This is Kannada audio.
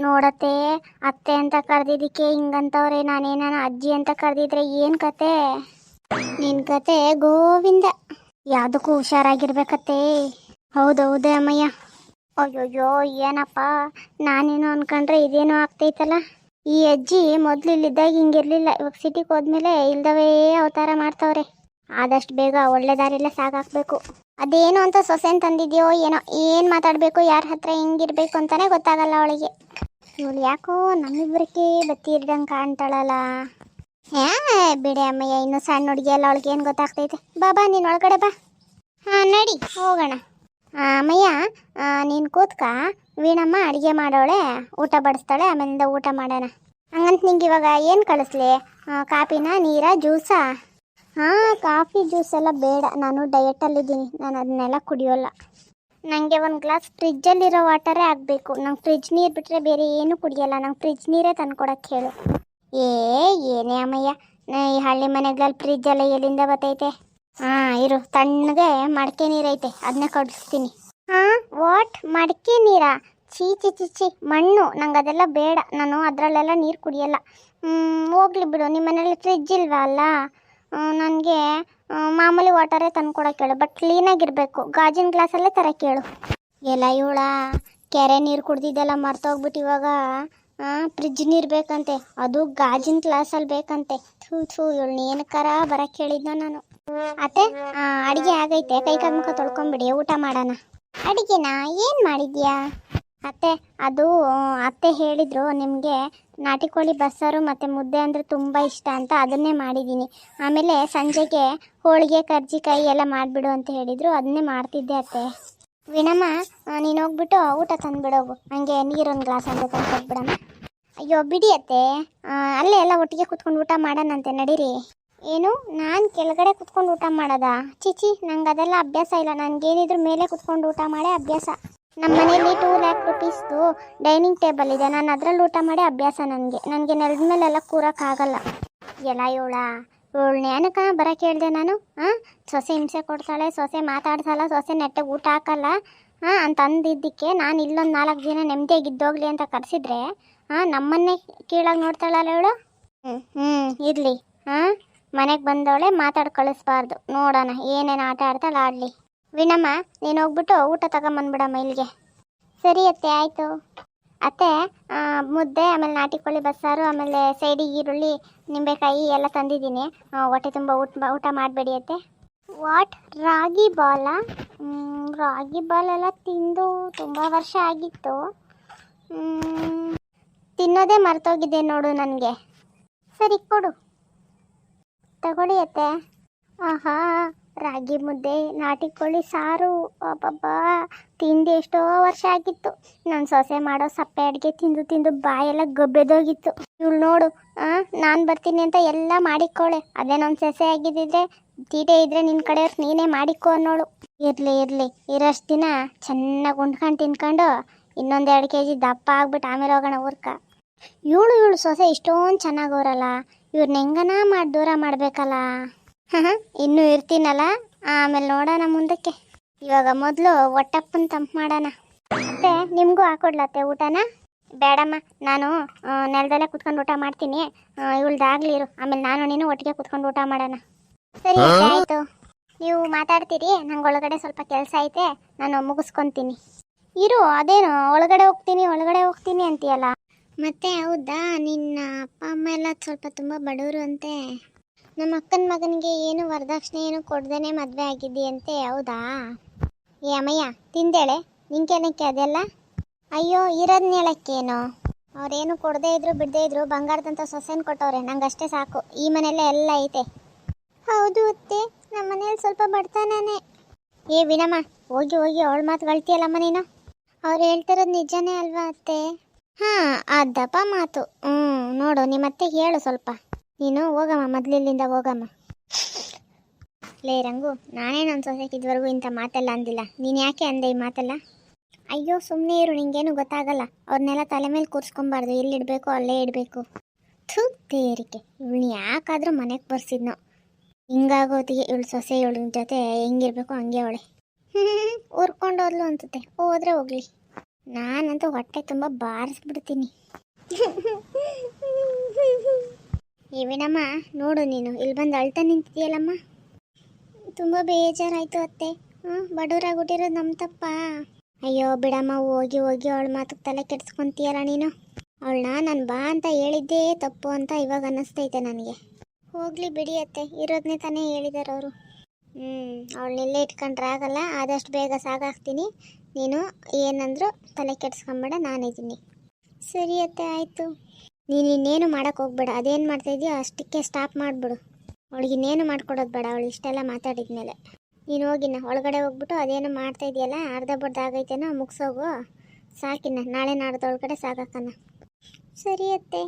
ನೋಡತ್ತೆ, ಅತ್ತೆ ಅಂತ ಕರೆದಿದ್ದಕ್ಕೆ ಹಿಂಗಂತವ್ರೆ ನಾನೇನ ಅಜ್ಜಿ ಅಂತ ಕರೆದಿದ್ರೆ ಏನು ಕತೆ? ನಿನ್ ಕತೆ ಗೋವಿಂದ. ಯಾವುದಕ್ಕೂ ಹುಷಾರಾಗಿರ್ಬೇಕತ್ತೆ. ಹೌದೌದೇ ಅಮ್ಮಯ್ಯ. ಅಯ್ಯೋಯ್ಯೋ, ಏನಪ್ಪ? ನಾನೇನು ಅನ್ಕೊಂಡ್ರೆ ಇದೇನೋ ಆಗ್ತೈತಲ್ಲ? ಈ ಅಜ್ಜಿ ಮೊದ್ಲು ಇಲ್ಲಿದ್ದಾಗ ಹಿಂಗಿರ್ಲಿಲ್ಲ. ಇವಾಗ ಸಿಟಿಗೆ ಹೋದ್ಮೇಲೆ ಇಲ್ದವೇ ಅವತಾರ ಮಾಡ್ತಾವ್ರೆ. ಆದಷ್ಟು ಬೇಗ ಒಳ್ಳೆ ದಾರಿಲೇ ಸಾಗಾಕ್ಬೇಕು. ಅದೇನು ಅಂತ ಸೊಸೆನ್ ತಂದಿದ್ಯೋ, ಏನೋ, ಏನು ಮಾತಾಡಬೇಕು, ಯಾರ ಹತ್ರ ಹೆಂಗಿರ್ಬೇಕು ಅಂತಾನೆ ಗೊತ್ತಾಗಲ್ಲ ಅವಳಿಗೆ. ಇವಳು ಯಾಕೋ ನಮ್ಮಿಬ್ಬರಿಗೆ ಬತ್ತಿ ಇರ್ದಂಗೆ ಕಾಣ್ತಾಳಲ್ಲ. ಹ್ಯಾ ಬಿಡಿ ಅಮ್ಮಯ್ಯ, ಇನ್ನು ಸಣ್ಣ ಹುಡುಗಿ ಅಲ್ಲ, ಅವಳಿಗೆ ಏನು ಗೊತ್ತಾಗ್ತೈತೆ? ಬಾ ಬಾ, ನೀನು ಒಳಗಡೆ ಬಾ. ಹಾಂ, ನಡಿ, ಹೋಗೋಣ. ಅಮ್ಮಯ್ಯ ನೀನು ಕೂತ್ಕ, ವೀಣಮ್ಮ ಅಡುಗೆ ಮಾಡೋಳೆ, ಊಟ ಬಡಿಸ್ತಾಳೆ, ಆಮೇಲಿಂದ ಊಟ ಮಾಡೋಣ. ಹಂಗಂತ ನಿಂಗೆ ಇವಾಗ ಏನು ಕಳಿಸ್ಲಿ? ಕಾಪಿನ ನೀರಾ, ಜ್ಯೂಸಾ? ಹಾಂ, ಕಾಫಿ ಜ್ಯೂಸ್ ಎಲ್ಲ ಬೇಡ. ನಾನು ಡಯಟಲ್ಲಿದ್ದೀನಿ ನಾನು ಅದನ್ನೆಲ್ಲ ಕುಡಿಯೋಲ್ಲ. ನನಗೆ ಒಂದು ಗ್ಲಾಸ್ ಫ್ರಿಜ್ಜಲ್ಲಿರೋ ವಾಟರೇ ಆಗಬೇಕು. ನಂಗೆ ಫ್ರಿಜ್ ನೀರು ಬಿಟ್ಟರೆ ಬೇರೆ ಏನು ಕುಡಿಯಲ್ಲ. ನಂಗೆ ಫ್ರಿಜ್ ನೀರೇ ತಂದ್ಕೊಡಕ್ಕೆ ಹೇಳು. ಏ, ಏನೇ ಅಮ್ಮಯ್ಯ. ಈ ಹಳ್ಳಿ ಮನೆಗಳಲ್ಲಿ ಫ್ರಿಜ್ ಎಲ್ಲ ಎಲ್ಲಿಂದ ಬರ್ತೈತೆ? ಹಾಂ, ಇರು. ತಣ್ಣಗೆ ಮಡಕೆ ನೀರೈತೆ ಅದನ್ನೇ ಕಡಿಸ್ತೀನಿ. ಹಾಂ ವಾಟ್ ಮಡಕೆ ನೀರಾ? ಚೀ ಚಿ ಚಿ ಮಣ್ಣು. ನಂಗೆ ಅದೆಲ್ಲ ಬೇಡ. ನಾನು ಅದರಲ್ಲೆಲ್ಲ ನೀರು ಕುಡಿಯಲ್ಲ. ಹೋಗ್ಲಿ ಬಿಡು. ನಿಮ್ಮ ಮನೇಲಿ ಫ್ರಿಜ್ ಇಲ್ವಾ ಅಲ್ಲ? ನನಗೆ ಮಾಮೂಲಿ ವಾಟರೇ ತಂದ್ಕೊಡಕ್ಕೆ ಹೇಳು ಬಟ್ ಕ್ಲೀನಾಗಿರಬೇಕು ಗಾಜಿನ ಗ್ಲಾಸಲ್ಲೇ ತರ ಕೇಳು. ಎಲ್ಲ ಇವಳ, ಕೆರೆ ನೀರು ಕುಡ್ದಿದ್ದೆಲ್ಲ ಮರ್ತೋಗ್ಬಿಟ್ಟು ಇವಾಗ ಫ್ರಿಜ್ ನೀರು ಬೇಕಂತೆ. ಅದು ಗಾಜಿನ ಗ್ಲಾಸಲ್ಲಿ ಬೇಕಂತೆ. ಥೂ ಥೂ, ಇವಳು ಏನಕ್ಕಾರ ಬರಕ್ಕೆ ಹೇಳಿದ್ನ ನಾನು. ಅತ್ತೆ ಅಡುಗೆ ಆಗೈತೆ. ಕೈ ಮುಖ ತೊಳ್ಕೊಂಬಿಡಿ, ಊಟ ಮಾಡೋಣ. ಅಡುಗೆನಾ? ಏನು ಮಾಡಿದ್ಯಾ? ಅತ್ತೆ, ಅದು, ಅತ್ತೆ ಹೇಳಿದ್ರು ನಿಮಗೆ ನಾಟಿ ಕೋಳಿ ಬಸ್ಸಾರು ಮತ್ತು ಮುದ್ದೆ ಅಂದರೆ ತುಂಬ ಇಷ್ಟ ಅಂತ ಅದನ್ನೇ ಮಾಡಿದ್ದೀನಿ. ಆಮೇಲೆ ಸಂಜೆಗೆ ಹೋಳಿಗೆ, ಕರ್ಜಿಕಾಯಿ ಎಲ್ಲ ಮಾಡಿಬಿಡು ಅಂತ ಹೇಳಿದರು. ಅದನ್ನೇ ಮಾಡ್ತಿದ್ದೆ ಅತ್ತೆ. ವಿನಮ್ಮ ನೀನು ಹೋಗ್ಬಿಟ್ಟು ಊಟ ತಂದುಬಿಡೋಗು ಹಂಗೆ ನೀರೊಂದು ಗ್ಲಾಸ್ ಅಂತ ತಂದ್ಕೊಟ್ಬಿಡಮ್ಮ ಅಯ್ಯೋ, ಬಿಡಿ ಅತ್ತೆ. ಅಲ್ಲೇ ಎಲ್ಲ ಒಟ್ಟಿಗೆ ಕುತ್ಕೊಂಡು ಊಟ ಮಾಡೋಣಂತೆ ನಡೀರಿ. ಏನು, ನಾನು ಕೆಳಗಡೆ ಕುತ್ಕೊಂಡು ಊಟ ಮಾಡೋದಾ? ಚಿಚಿ ನಂಗೆ ಅದೆಲ್ಲ ಅಭ್ಯಾಸ ಇಲ್ಲ. ನನಗೇನಿದ್ರು ಮೇಲೆ ಕುತ್ಕೊಂಡು ಊಟ ಮಾಡೇ ಅಭ್ಯಾಸ. ನಮ್ಮ ಮನೇಲಿ ಟೂ ಲ್ಯಾಕ್ ರುಪೀಸ್ದು ಡೈನಿಂಗ್ ಟೇಬಲ್ ಇದೆ. ನಾನು ಅದರಲ್ಲಿ ಊಟ ಮಾಡಿ ಅಭ್ಯಾಸ ನನಗೆ. ನನಗೆ ನೆಲದ ಮೇಲೆಲ್ಲ ಕೂರೋಕ್ಕಾಗಲ್ಲ ಎಲ್ಲ ಇವಳ ಇವಳು ನ್ಯಾನಕ ಬರೋಕೆ ಹೇಳಿದೆ ನಾನು ಹಾಂ ಸೊಸೆ ಹಿಂಸೆ ಕೊಡ್ತಾಳೆ, ಸೊಸೆ ಮಾತಾಡ್ಸಲ್ಲ ಸೊಸೆ ನೆಟ್ಟಗೆ ಊಟ ಹಾಕಲ್ಲ ಹಾಂ ಅಂತ ಅಂದಿದ್ದಕ್ಕೆ ನಾನು ಇಲ್ಲೊಂದು ನಾಲ್ಕು ದಿನ ನೆಮ್ಮದಿಯಾಗಿ ಇದ್ದೋಗ್ಲಿ ಅಂತ ಕರೆಸಿದ್ರೆ ಹಾಂ ನಮ್ಮನ್ನೇ ಕೀಳಾಗಿ ನೋಡ್ತಾಳಲ್ಲ ಇವಳು? ಹ್ಞೂ ಹ್ಞೂ ಇರಲಿ ಹಾಂ ಮನೆಗೆ ಬಂದವಳೆ ಮಾತಾಡಿ ಕಳಿಸ್ಬಾರ್ದು. ನೋಡೋಣ, ಏನೇನು ಆಟ ಆಡ್ತಾಳೆ ಆಡಲಿ. ವಿನಮ್ಮ, ನೀನು ಹೋಗ್ಬಿಟ್ಟು ಊಟ ತಗೊಂಬಂದ್ಬಿಡಮ್ಮ ಇಲ್ಲಿಗೆ. ಸರಿ ಅತ್ತೆ, ಆಯಿತು. ಅತ್ತೆ ಮುದ್ದೆ, ಆಮೇಲೆ ನಾಟಿ ಕೋಳಿ ಬಸ್ಸಾರು, ಆಮೇಲೆ ಸೈಡಿಗೆ ಈರುಳ್ಳಿ, ನಿಂಬೆಕಾಯಿ ಎಲ್ಲ ತಂದಿದ್ದೀನಿ. ಹೊಟ್ಟೆ ತುಂಬ ಊಟ ಊಟ ಮಾಡಬೇಡಿ ಅತ್ತೆ. ವಾಟ್ ರಾಗಿ ಬಾಲ? ರಾಗಿ ಬಾಲ್ ಎಲ್ಲ ತಿಂದು ತುಂಬ ವರ್ಷ ಆಗಿತ್ತು. ತಿನ್ನೋದೇ ಮರ್ತೋಗಿದೆ ನೋಡು ನನಗೆ. ಸರಿ, ಕೊಡು. ತಗೊಳ್ಳಿ ಅತ್ತೆ. ಆಹಾ. ರಾಗಿ ಮುದ್ದೆ, ನಾಟಿ ಕೋಳಿ, ಸಾರು. ಅಬ್ಬಬ್ಬಾ ತಿಂದು ಎಷ್ಟೋ ವರ್ಷ ಆಗಿತ್ತು. ನನ್ನ ಸೊಸೆ ಮಾಡೋ ಸಪ್ಪೆ ಅಡುಗೆ ತಿಂದು ತಿಂದು ಬಾಯೆಲ್ಲ ಗಬ್ಬೆದೋಗಿತ್ತು. ಇವಳು ನೋಡು ನಾನು ಬರ್ತೀನಿ ಅಂತ ಎಲ್ಲ ಮಾಡಿಕೊಳ್ಳೆ ಅದೇ ನನ್ನ ಸೊಸೆ ಆಗಿದ್ದಿದ್ರೆ, ತೀಟೆ ಇದ್ರೆ ನಿನ್ನ ಕಡೆಯವ್ರು ನೀನೇ ಮಾಡಿಕೋ ಅನ್ನೋಳು. ಇರಲಿ ಇರಲಿ, ಇರೋಷ್ಟು ದಿನ ಚೆನ್ನಾಗಿ ಉಂಡ್ಕೊಂಡು ತಿನ್ಕೊಂಡು ಇನ್ನೊಂದು ಎರಡು ಕೆ ಜಿ ದಪ್ಪ ಆಗ್ಬಿಟ್ಟು ಆಮೇಲೆ ಹೋಗೋಣ ಊರ್ಕ. ಇವಳು ಇವಳು ಸೊಸೆ ಇಷ್ಟೊಂದು ಚೆನ್ನಾಗವ್ರಲ್ಲ ಇವ್ರನ್ನ ಹೆಂಗನ ಮಾಡಿ ದೂರ ಮಾಡಬೇಕಲ್ಲ? ಇನ್ನೂ ಇರ್ತೀನಲ್ಲ? ಆಮೇಲೆ ನೋಡೋಣ ಮುಂದಕ್ಕೆ. ಇವಾಗ ಮೊದಲು ಒಟ್ಟಪ್ಪನ ತಂಪು ಮಾಡೋಣ. ಮತ್ತೆ ನಿಮಗೂ ಹಾಕೊಡ್ಲತ್ತೆ ಊಟನ? ಬೇಡಮ್ಮ ನಾನು ನೆಲದಲ್ಲೇ ಕುತ್ಕೊಂಡು ಊಟ ಮಾಡ್ತೀನಿ. ಇವಳ್ದಾಗ್ಲಿ ಇರು. ಆಮೇಲೆ ನಾನು ನೀನು ಒಟ್ಟಿಗೆ ಕುತ್ಕೊಂಡು ಊಟ ಮಾಡೋಣ. ಸರಿ ಆಯಿತು ಆಯ್ತು. ನೀವು ಮಾತಾಡ್ತೀರಿ ನಂಗೆ ಒಳಗಡೆ ಸ್ವಲ್ಪ ಕೆಲಸ ಐತೆ ನಾನು ಮುಗಿಸ್ಕೊತೀನಿ. ಇರು ಅದೇನು ಒಳಗಡೆ ಹೋಗ್ತೀನಿ ಒಳಗಡೆ ಹೋಗ್ತೀನಿ ಅಂತೀಯಲ್ಲ? ಮತ್ತೆ ಹೌದಾ? ನಿನ್ನ ಅಪ್ಪ ಅಮ್ಮ ಎಲ್ಲ ಸ್ವಲ್ಪ ತುಂಬ ಬಡವರು ಅಂತೆ. ನಮ್ಮ ಅಕ್ಕನ ಮಗನಿಗೆ ಏನು ವರದಕ್ಷಿಣೆ ಏನು ಕೊಡ್ದೇನೆ ಮದುವೆ ಆಗಿದ್ದೀಯಂತೆ, ಹೌದಾ? ಏ ಅಮ್ಮಯ್ಯ, ತಿಂದೇಳೆ? ನಿಂಕೇನಕ್ಕೆ ಅದೆಲ್ಲ? ಅಯ್ಯೋ, ಇರೋದ್ನ ಹೇಳಕ್ಕೇನು? ಅವ್ರೇನು ಕೊಡದೇ ಇದ್ರು, ಬಿಡದೇ ಇದ್ರು ಬಂಗಾರದಂಥ ಸೊಸೆನ ಕೊಟ್ಟವ್ರೆ, ನಂಗಷ್ಟೇ ಸಾಕು. ಈ ಮನೆಯಲ್ಲೇ ಎಲ್ಲ ಐತೆ. ಹೌದು ಅತ್ತೆ ನಮ್ಮ ಮನೇಲಿ ಸ್ವಲ್ಪ ಬಡ್ತಾನೇ ಏ ವಿನಮ್ಮ, ಹೋಗಿ ಹೋಗಿ ಅವಳ ಮಾತು ಗಳ್ತಿಯಲ್ಲಮ್ಮ ನೀನು? ಅವ್ರು ಹೇಳ್ತಿರೋದು ನಿಜನೇ ಅಲ್ವಾ ಅತ್ತೆ? ಹಾಂ, ಅದಪ್ಪ ಮಾತು. ಹ್ಞೂ ನೋಡು, ನಿಮ್ಮತ್ತೆ ಹೇಳು ಸ್ವಲ್ಪ. ನೀನು ಹೋಗಮ್ಮ, ಮೊದಲಿಲ್ಲಿಂದ ಹೋಗಮ್ಮ. ಲೇ ರಂಗು, ನಾನೇ ನನ್ನ ಸೊಸೆಗೆ ಇದುವರೆಗೂ ಇಂಥ ಮಾತೆಲ್ಲ ಅಂದಿಲ್ಲ. ನೀನು ಯಾಕೆ ಅಂದೆ ಈ ಮಾತೆಲ್ಲ? ಅಯ್ಯೋ ಸುಮ್ಮನೆ ಇರು, ನಿಂಗೇನು ಗೊತ್ತಾಗಲ್ಲ. ಅವ್ರನ್ನೆಲ್ಲ ತಲೆ ಮೇಲೆ ಕೂರಿಸ್ಕೊಬಾರ್ದು, ಎಲ್ಲಿಡಬೇಕು, ಅಲ್ಲೇ ಇಡಬೇಕು. ಥೂ, ತೇರಿಕೆ. ಇವಳು ಯಾಕಾದರೂ ಮನೆಗೆ ಬರ್ಸಿದ್ನೋ. ಹಿಂಗಾಗೋತಿಗೆ ಇವಳು ಸೊಸೆ, ಇವಳ ಜೊತೆ ಹೆಂಗಿರ್ಬೇಕು, ಹಂಗೆ ಅವಳೆ. ಹ್ಞೂ ಹೋದ್ಲು ಅನ್ಸುತ್ತೆ. ಹೋದ್ರೆ ಹೋಗ್ಲಿ. ನಾನಂತೂ ಹೊಟ್ಟೆ ತುಂಬ ಬಾರಿಸ್ಬಿಡ್ತೀನಿ. ಏವಿನಮ್ಮ ನೋಡು ನೀನು, ಇಲ್ಲಿ ಬಂದು ಅಳ್ತಾ ನಿಂತಿದೆಯಲ್ಲಮ್ಮ? ತುಂಬ ಬೇಜಾರಾಯಿತು ಅತ್ತೆ. ಹ್ಞೂ ಬಡವರಾಗ್ಬಿಟ್ಟಿರೋದು ನಮ್ಮ ತಪ್ಪ. ಅಯ್ಯೋ, ಬಿಡಮ್ಮ, ಹೋಗಿ ಹೋಗಿ ಅವಳ ಮಾತಕ್ಕೆ ತಲೆ ಕೆಡಿಸ್ಕೊಂತೀಯಲ್ಲ ನೀನು? ಅವಳನ್ನ ನಾನು ಬಾ ಅಂತ ಹೇಳಿದ್ದೇ ತಪ್ಪು ಅಂತ ಇವಾಗ ಅನ್ನಿಸ್ತೈತೆ ನನಗೆ. ಹೋಗಲಿ ಬಿಡಿ ಅತ್ತೆ ಇರೋದನ್ನೇ ತಾನೇ ಹೇಳಿದಾರೆ ಅವರು. ಹ್ಞೂ ಅವಳನ್ನೆಲ್ಲೇ ಇಟ್ಕೊಂಡ್ರೆ ಆಗಲ್ಲ ಆದಷ್ಟು ಬೇಗ ಸಾಗಾಕ್ತೀನಿ ನೀನು ಏನಂದ್ರು ತಲೆ ಕೆಡ್ಸ್ಕೊಂಬೇಡ, ನಾನಿದ್ದೀನಿ. ಸರಿ ಅತ್ತೆ, ಆಯಿತು. ನೀನು ಇನ್ನೇನು ಮಾಡೋಕೆ ಹೋಗ್ಬೇಡ. ಅದೇನು ಮಾಡ್ತಾಯಿದ್ಯೋ ಅಷ್ಟಕ್ಕೆ ಸ್ಟಾಪ್ ಮಾಡಿಬಿಡು. ಅವಳಿಗೆ ಇನ್ನೇನು ಮಾಡ್ಕೊಡೋದು ಬೇಡ. ಅವಳು ಇಷ್ಟೆಲ್ಲ ಮಾತಾಡಿದ್ಮೇಲೆ. ನೀನು ಹೋಗಿನ ಒಳಗಡೆ ಹೋಗ್ಬಿಟ್ಟು ಅದೇನು ಮಾಡ್ತಾ ಇದೆಯಲ್ಲ, ಅರ್ಧ ಬರ್ಧ ಆಗೈತೇನೋ ಮುಗಿಸೋಗು. ಸಾಕಿನ ನಾಳೆ ನಾಡ್ದೊಳಗಡೆ ಸಾಕಾಕನ ಸರಿ ಅತ್ತೆ.